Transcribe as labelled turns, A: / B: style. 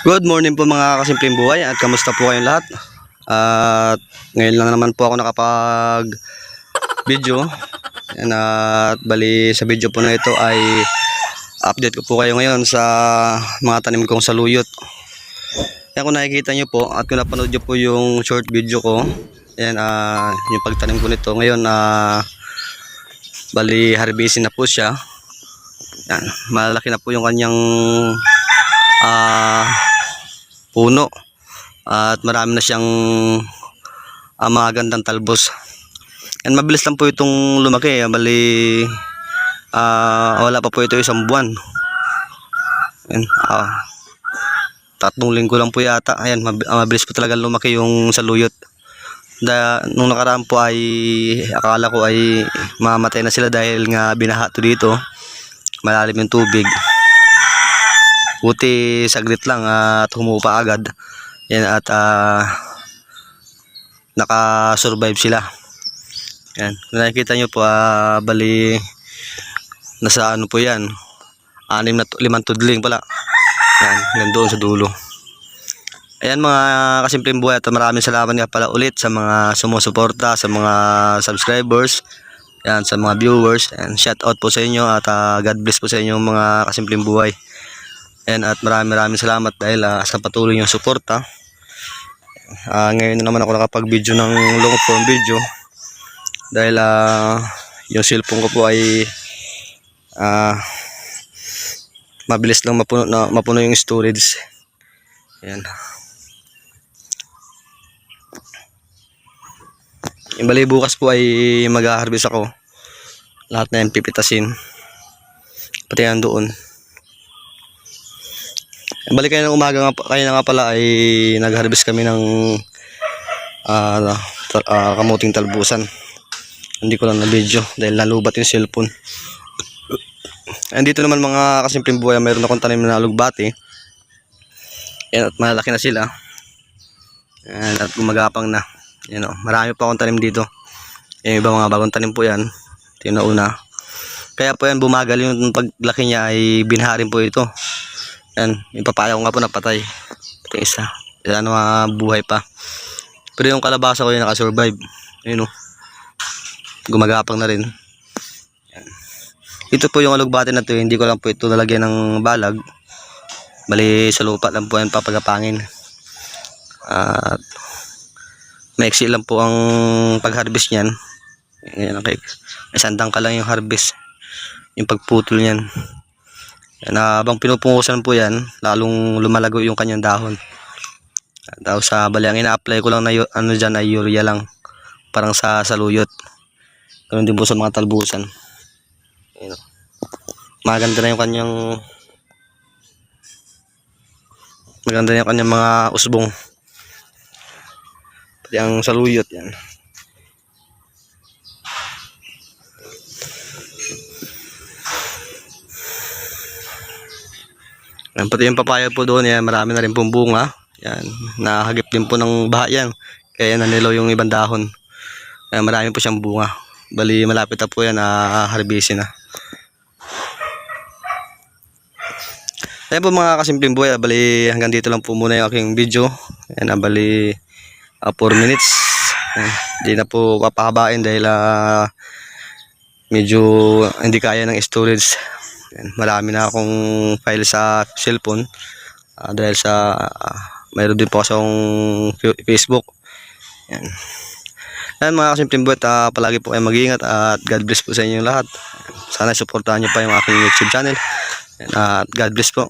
A: Good morning po mga kasimpleng buhay at kamusta po kayong lahat? At ngayon lang naman po ako nakapag video. Yan, at bali sa video po na ito ay update ko po kayo ngayon sa mga tanim kong saluyot. Yan kung nakikita nyo po at kung napanood nyo po yung short video ko. Yan, ah, yung pagtanim ko nito. Ngayon, ah, bali harvesting na po siya. Yan, malaki na po yung kanyang ah puno. At marami na siyang ah, mga gandang talbos. And mabilis lang po itong lumaki ah, bali ah, wala pa po ito isang buwan. And, ah, tatlong linggo lang po yata. Ayan mab- ah, mabilis po talaga lumaki yung saluyot. Da, nung nakaraan po ay akala ko ay mamatay na sila dahil nga binaha to dito. Malalim yung tubig Buti saglit lang at humupa agad. Yan at ah, naka-survive sila. Yan. Kung nakikita nyo po, ah, bali nasa ano po yan. Anim na, limang tudling pala. Yan, yan doon sa dulo. Ayan mga kasimpleng buhay at maraming salamat nga pala ulit sa mga sumusuporta, sa mga subscribers, yan, sa mga viewers. And shout out po sa inyo at ah, God bless po sa inyo mga kasimpleng buhay. Ayan, at maraming maraming salamat dahil ah, sa patuloy yung suporta. Ah, ngayon na naman ako nakapag-video ng long form video dahil ah, yung cellphone ko po ay ah, mabilis lang mapuno, na, mapuno yung storage. Ayan. Yung bali bukas po ay mag-harvest ako. Lahat na yan pipitasin. Pati yan doon. Balik kayo ng umaga nga, kayo na nga pala ay nag-harvest kami ng ah, ta- ah, kamuting talbusan. Hindi ko lang na video dahil nalubat yung cellphone. And dito naman mga kasimpleng buhay, mayroon akong tanim na alugbati. Yan at malaki na sila. Yan at gumagapang na. Yan o, marami pa akong tanim dito. Yung iba mga bagong tanim po yan. Ito yung nauna. Kaya po yan bumagal yung paglaki niya ay binharin po ito. Yan, yung ko nga po napatay. Ito yung isa. Na mga buhay pa. Pero yung kalabasa ko yung nakasurvive. Yun o. Gumagapang na rin. Yan. Ito po yung alugbati na to. Hindi ko lang po ito nalagyan ng balag. Bali sa lupa lang po yan papagapangin. At maiksi lang po ang pag-harvest niyan. Yan, okay. May sandang ka lang yung harvest. Yung pagputol niyan. Yan, habang pinupungusan po yan, lalong lumalago yung kanyang dahon. Daw sa bali, ang ina-apply ko lang na ano dyan ay urea lang. Parang sa saluyot. Ganun din po sa mga talbusan. O. Maganda na yung kanyang maganda na yung kanyang mga usbong. Pati ang saluyot yan. Yan, pati yung papaya po doon, yan, marami na rin pong bunga. Yan, nakahagip din po ng baha yan. Kaya nanilaw yung ibang dahon. Yan, marami po siyang bunga. Bali, malapit na po yan na harbisin na. Ayan po mga kasimpleng buhay, ah, bali hanggang dito lang po muna yung aking video. Ayan, ah, bali 4 minutes. Hindi na po papahabain dahil ah, medyo hindi kaya ng storage. Ayan, marami na akong file sa cellphone ah, dahil sa ah, mayroon din po akong fa- Facebook. Ayan. Ayan mga kasimpleng buhay, ah, palagi po kayo mag-iingat at God bless po sa inyo lahat. Sana suportahan nyo pa yung aking YouTube channel. Ayan, At God bless po.